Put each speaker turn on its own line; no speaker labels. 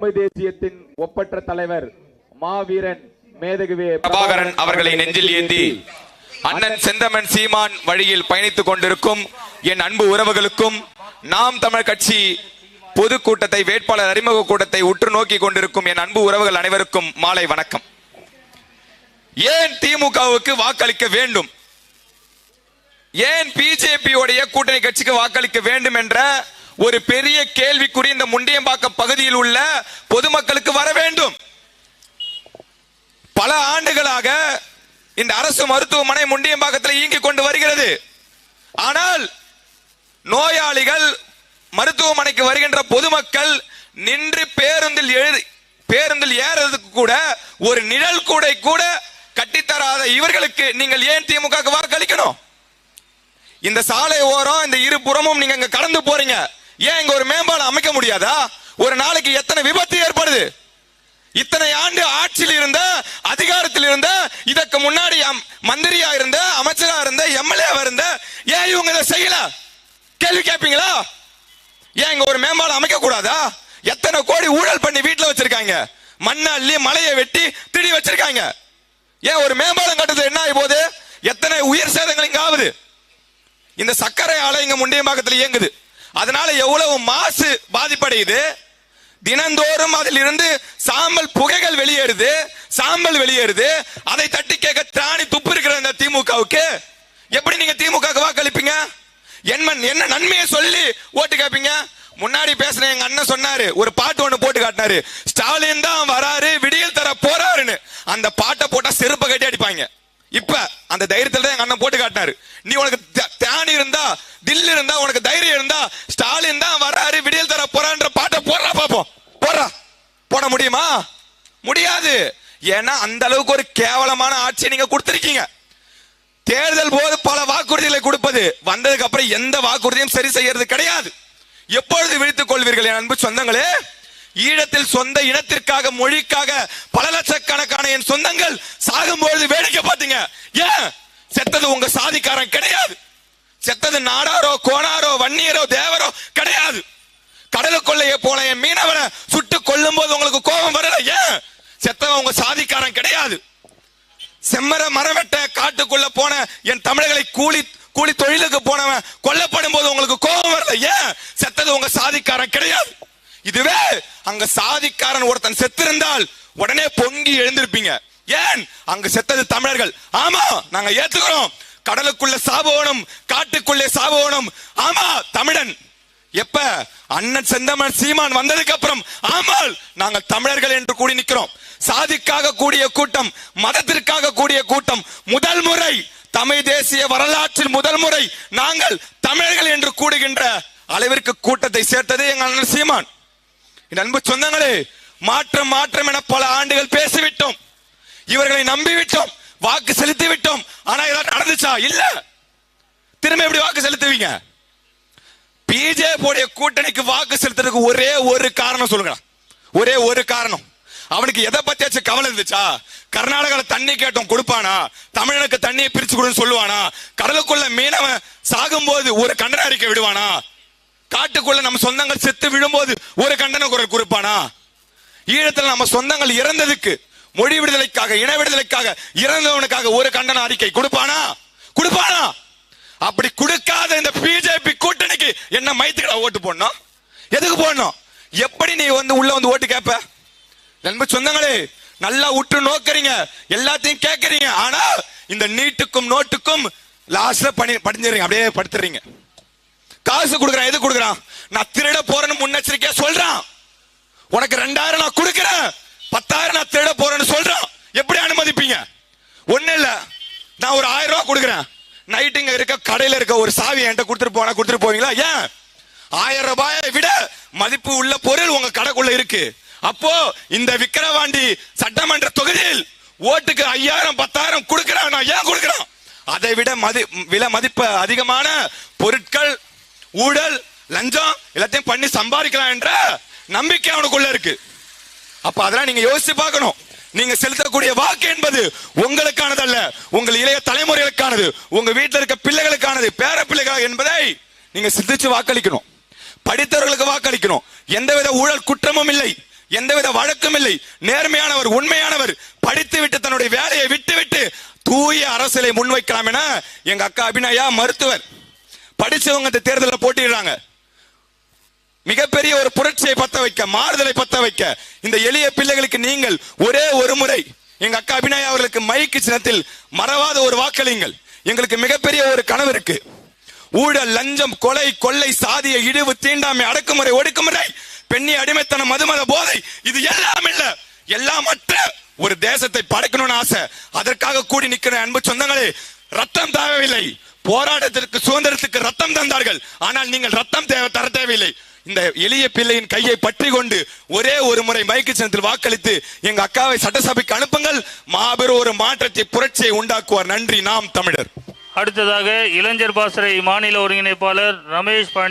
தமிழ் தேசியத்தின் ஒப்பற்ற தலைவர் மாவீரன் மேதகுவே
பிரபாகரன் அவர்களை நெஞ்சில் ஏந்தி அண்ணன் செந்தமன் சீமான் வழியில் பயணித்துக் கொண்டிருக்கும் என் அன்பு உறவுகளுக்கும் நாம் தமிழ் கட்சி பொதுக்கூட்டத்தை வேட்பாளர் அறிமுக கூட்டத்தை உற்று நோக்கி கொண்டிருக்கும் என் அன்பு உறவுகள் அனைவருக்கும் மாலை வணக்கம். ஏன் திமுகவுக்கு வாக்களிக்க வேண்டும்? ஏன் பிஜேபியுடைய கூட்டணி கட்சிக்கு வாக்களிக்க வேண்டும் என்ற ஒரு பெரிய கேள்விக்குறி இந்த முண்டியம்பாக்கம் பகுதியில் உள்ள பொதுமக்களுக்கு வர வேண்டும். பல ஆண்டுகளாக இந்த அரசு மருத்துவமனை முண்டியம்பாக்கத்தில் இயங்கிக் கொண்டு வருகிறது. ஆனால் நோயாளிகள் மருத்துவமனைக்கு வருகின்ற பொதுமக்கள் நின்று பேருந்தில் பேருந்தில் ஏறதுக்கு கூட ஒரு நிழல் கூடை கூட கட்டித்தராத இவர்களுக்கு நீங்கள் ஏன் திமுக வாக்களிக்கணும்? இந்த சாலை ஓரம் இந்த இருபுறமும் நீங்க கடந்து போறீங்க. ஏன் இங்க ஒரு மேம்பாலம் அமைக்க முடியாதா? ஒரு நாளைக்கு எத்தனை விபத்து ஏற்படுது? இத்தனை ஆண்டு ஆட்சியில் இருந்த அதிகாரத்தில் இருந்த இதற்கு முன்னாடி மந்திரியா இருந்த அமைச்சரா இருந்த எம்எல்ஏ இருந்த ஏன் இவங்க இதை செய்யல? கேள்வி கேட்பீங்களா ஏன் இங்க ஒரு மேம்பாலம் அமைக்க கூடாதா? எத்தனை கோடி ஊழல் பண்ணி வீட்டுல வச்சிருக்காங்க? மண்ணை அள்ளி மலையை வெட்டி திடி வச்சிருக்காங்க. ஏன் ஒரு மேம்பாலம் கட்டுறது என்ன ஆகி போகுது? எத்தனை உயிர் சேதங்கள் இங்க ஆகுது இந்த சர்க்கரை ஆலை இங்க முண்டியம்பாக்கத்தில் இயங்குது. அதனால எவ்வளவு மாசு பாதிப்படையுது? தினந்தோறும் அதில் இருந்து சாம்பல் புகைகள் வெளியேறுது சாம்பல் வெளியேறுது. அதை தட்டி கேட்க திராணி துப்பு இருக்கிற இந்த திமுகவுக்கு. எப்படி நீங்க திமுக வாக்களிப்பீங்க? என்ன என்ன நன்மையை சொல்லி ஓட்டு கேட்பீங்க? முன்னாடி பேசின எங்க அண்ணன் சொன்னாரு ஒரு பாட்டு ஒண்ணு போட்டு காட்டினாரு ஸ்டாலின் தான் வராரு விடியல் தர போறாருன்னு. அந்த பாட்டை போட்டா செருப்பை கட்டி அடிப்பாங்க. இப்ப அந்த தைரியத்துல தான் எங்க அண்ணன் போட்டு காட்டினாரு. நீ உனக்கு த- தியானி இருந்தா தில் இருந்தா உனக்கு தைரியம் இருந்தா ஸ்டாலின் தான் வர்றாரு விடியல் தர போறான்ற பாட்டை போடுறா பாப்போம். போடுறா. போட முடியுமா? முடியாது. ஏன்னா அந்த அளவுக்கு ஒரு கேவலமான ஆட்சியை நீங்க கொடுத்திருக்கீங்க. தேர்தல் போது பல வாக்குறுதிகளை கொடுப்பது வந்ததுக்கு அப்புறம் எந்த வாக்குறுதியும் சரி செய்யறது கிடையாது. எப்பொழுது விழித்துக் கொள்வீர்கள் என் அன்பு சொந்தங்களே? ஈழத்தில் சொந்த இனத்திற்காக மொழிக்காக பல லட்சக்கணக்கான என் சொந்தங்கள் சாகும்பொழுது வேடிக்கை பார்த்தீங்க. ஏன்? செத்தது உங்க சாதிக்காரன் கிடையாது. செத்தது நாடாரோ கோணாரோ வன்னியரோ தேவரோ கிடையாது. கடலுக்குள்ளேயே போன என் மீனவனை சுட்டு கொல்லும் போது உங்களுக்கு கோபம் வரல? ஏன்? செத்தவன் உங்க சாதிக்காரன் கிடையாது. செம்மர மரவெட்ட காட்டு சாதிக்காரன் ஒருத்தன் செத்திருந்தால் உடனே பொங்கி எழுந்திருப்பீங்க. ஏன்? அங்க செத்தது தமிழர்கள். ஆமா நாங்க ஏத்துக்கிறோம். கடலுக்குள்ள சாபோனும் காட்டுக்குள்ளே சாபோனும் ஆமா தமிழன். எப்ப? அண்ணன் செந்தமன் சீமான் வந்ததுக்கு அப்புறம் ஆமால் நாங்கள் தமிழர்கள் என்று கூடி நிற்கிறோம். சாதிக்காக கூடிய கூட்டம் மதத்திற்காக கூடிய கூட்டம் முதல் முறை தமிழ் தேசிய வரலாற்றில் முதல் முறை நாங்கள் தமிழர்கள் என்று கூடுகின்ற அளவிற்கு கூட்டத்தை சேர்த்தது எங்கள் அண்ணன் சீமான். என் அன்பு சொந்தங்களே மாற்றம் மாற்றம் என பல ஆண்டுகள் பேசிவிட்டோம். இவர்களை நம்பிவிட்டோம். வாக்கு செலுத்தி விட்டோம் ஆனா இதெல்லாம் நடந்துச்சா? இல்ல. திரும்ப எப்படி வாக்கு செலுத்துவீங்க? பிஜேபியுடைய கூட்டணிக்கு வாக்கு செலுத்துறதுக்கு ஒரே ஒரு காரணம் சொல்லுங்க. ஒரே ஒரு காரணம். அவனுக்கு எதை பத்தியாச்சும் கவலை இருந்துச்சா? கர்நாடகால தண்ணி கேட்டோம் கொடுப்பானா? தமிழனுக்கு தண்ணியை பிரிச்சு கொடுன்னு சொல்லுவானா? கடலுக்குள்ள மீனவன் சாகும்போது ஒரு கண்டன அறிக்கை விடுவானா? காட்டுக்குள்ள நம்ம சொந்தங்கள் செத்து விழும்போது ஒரு கண்டன குரல் கொடுப்பானா? ஈழத்தில் நம்ம சொந்தங்கள் இறந்ததுக்கு மொழி விடுதலைக்காக இன விடுதலைக்காக இறந்தவனுக்காக ஒரு கண்டன அறிக்கை கொடுப்பானா? கொடுப்பானா? அப்படி கொடுக்காத இந்த பிஜேபி கூட்டணிக்கு என்ன மைத்துக்கடா ஓட்டு போடணும்? எதுக்கு போடணும்? எப்படி நீ வந்து உள்ள வந்து ஓட்டு கேட்ப நண்பு சொந்தங்களே நல்லா உற்று நோக்கறீங்க. எல்லாத்தையும் கேட்கறீங்க ஆனா இந்த நீட்டுக்கும் நோட்டுக்கும் லாஸ்ட்ல பணி படிஞ்சிருங்க அப்படியே படுத்துறீங்க காசு கொடுக்குறான் எது கொடுக்குறான்? நான் திருட போறேன்னு முன்னெச்சரிக்கையா சொல்றான். உனக்கு ரெண்டாயிரம் நான் கொடுக்கிறேன். பத்தாயிரம் நான் திருட போறேன்னு சொல்றான். எப்படி அனுமதிப்பீங்க? ஒண்ணு இல்ல. நான் ஒரு ஆயிரம் ரூபாய் கொடுக்குறேன். நைட்டுங்க இருக்க கடையில இருக்க ஒரு சாவி என்கிட்ட கொடுத்துட்டு போனா கொடுத்துட்டு போவீங்களா? ஏன்? ஆயிரம் ரூபாயை விட மதிப்பு உள்ள பொருள் உங்க கடைக்குள்ள இருக்கு. அப்போ இந்த விக்கிரவாண்டி சட்டமன்ற தொகுதியில் ஓட்டுக்கு ஐயாயிரம் பத்தாயிரம் கொடுக்கிறான். நான் ஏன் கொடுக்கிறான்? அதை விட மதி விலை மதிப்பு அதிகமான பொருட்கள் ஊழல் லஞ்சம் எல்லாத்தையும் பண்ணி சம்பாதிக்கலாம் என்ற நம்பிக்கை அவனுக்குள்ள இருக்கு. அப்ப அதெல்லாம் நீங்க யோசிச்சு பார்க்கணும். நீங்க செலுத்தக்கூடிய வாக்கு என்பது உங்களுக்கானதல்ல. உங்கள் இளைய தலைமுறைகளுக்கானது. உங்க வீட்டில் இருக்க பிள்ளைகளுக்கானது. பேர பிள்ளைகள் என்பதை நீங்க சிந்திச்சு வாக்களிக்கணும். படித்தவர்களுக்கு வாக்களிக்கணும். எந்தவித ஊழல் குற்றமும் இல்லை. எந்தவித வழக்கும் இல்லை. நேர்மையானவர் உண்மையானவர் படித்து விட்டு தன்னுடைய வேலையை விட்டுவிட்டு தூய அரசியலை முன்வைக்கலாம் என எங்க அக்கா அபிநயா மருத்துவர் படிச்சவங்க இந்த தேர்தலில் போட்டிடுறாங்க மிகப்பெரிய ஒரு புரட்சியை பத்த வைக்க மாறுதலை பத்த வைக்க இந்த எளிய பிள்ளைகளுக்கு நீங்கள் ஒரே ஒரு முறை எங்க அக்கா அபிநயா அவர்களுக்கு மைக்கு சின்னத்தில் மறவாத ஒரு வாக்களியுங்கள். எங்களுக்கு மிகப்பெரிய ஒரு கனவு இருக்கு. ஊழல் லஞ்சம் கொலை கொள்ளை சாதிய இழிவு தீண்டாமை அடக்குமுறை ஒடுக்குமுறை பெண்ணி அடிமைத்தனம் மதுமத போதை இது எல்லாம் இல்ல. எல்லாம் மற்ற ஒரு தேசத்தை படைக்கணும்னு ஆசை. அதற்காக கூடி நிக்கிற அன்பு சொந்தங்களே ரத்தம் தேவையில்லை போராட்டத்திற்கு சுதந்திரத்துக்கு ரத்தம் தந்தார்கள். ஆனால் நீங்கள் ரத்தம் தேவை தர தேவையில்லை. இந்த எளிய பிள்ளையின் கையை பற்றி கொண்டு ஒரே ஒரு முறை மைக்கு சின்னத்தில் வாக்களித்து எங்க அக்காவை சட்டசபைக்கு அனுப்புங்கள். மாபெரும் ஒரு மாற்றத்தை புரட்சியை உண்டாக்குவார். நன்றி நாம் தமிழர்.
அடுத்ததாக இளைஞர் பாசறை மாநில ஒருங்கிணைப்பாளர் ரமேஷ் பழனி